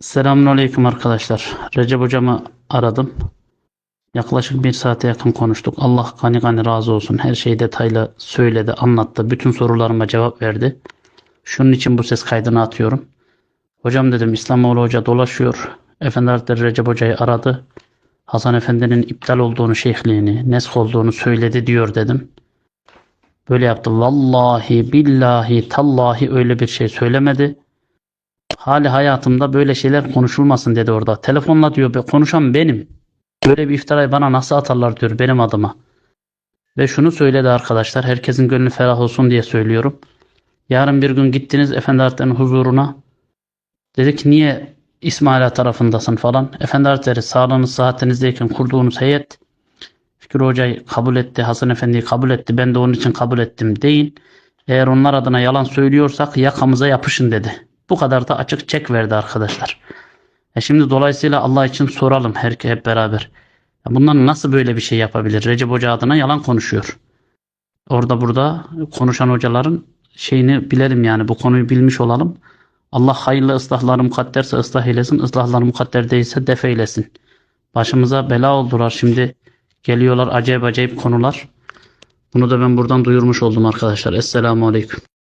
Selamünaleyküm arkadaşlar. Recep hocamı aradım. Yaklaşık bir saate yakın konuştuk. Allah gani gani razı olsun. Her şeyi detaylı söyledi, anlattı. Bütün sorularıma cevap verdi. Şunun için bu ses kaydını atıyorum. Hocam dedim İslamoğlu Hoca dolaşıyor. Efendi Hazretleri Recep Hoca'yı aradı. Hasan Efendi'nin iptal olduğunu, şeyhliğini, nesk olduğunu söyledi diyor dedim. Böyle yaptı. Vallahi, billahi, tallahi öyle bir şey söylemedi. Hali hayatımda böyle şeyler konuşulmasın dedi orada. Telefonla diyor "be- konuşan benim. Böyle bir iftirayı bana nasıl atarlar diyor benim adıma. Ve şunu söyledi arkadaşlar. Herkesin gönlü ferah olsun diye söylüyorum. Yarın bir gün gittiniz Efendi Hazretleri'nin huzuruna. Dedi ki niye İsmaila tarafındasın falan. Efendi Hazretleri sağlığınız sıhhatinizdeyken kurduğunuz heyet Fikri Hoca'yı kabul etti. Hasan Efendi'yi kabul etti. Ben de onun için kabul ettim deyin. Eğer onlar adına yalan söylüyorsak yakamıza yapışın dedi. Bu kadar da açık çek verdi arkadaşlar. E şimdi dolayısıyla Allah için soralım her hep beraber. Ya bunlar nasıl böyle bir şey yapabilir? Recep Hoca adına yalan konuşuyor. Orada burada konuşan hocaların şeyini bilelim yani bu konuyu bilmiş olalım. Allah hayırlı ıslahları mukadderse ıslah eylesin. Islahları mukadder değilse def eylesin. Başımıza bela oldular şimdi. Geliyorlar acayip acayip konular. Bunu da ben buradan duyurmuş oldum arkadaşlar. Esselamu Aleyküm.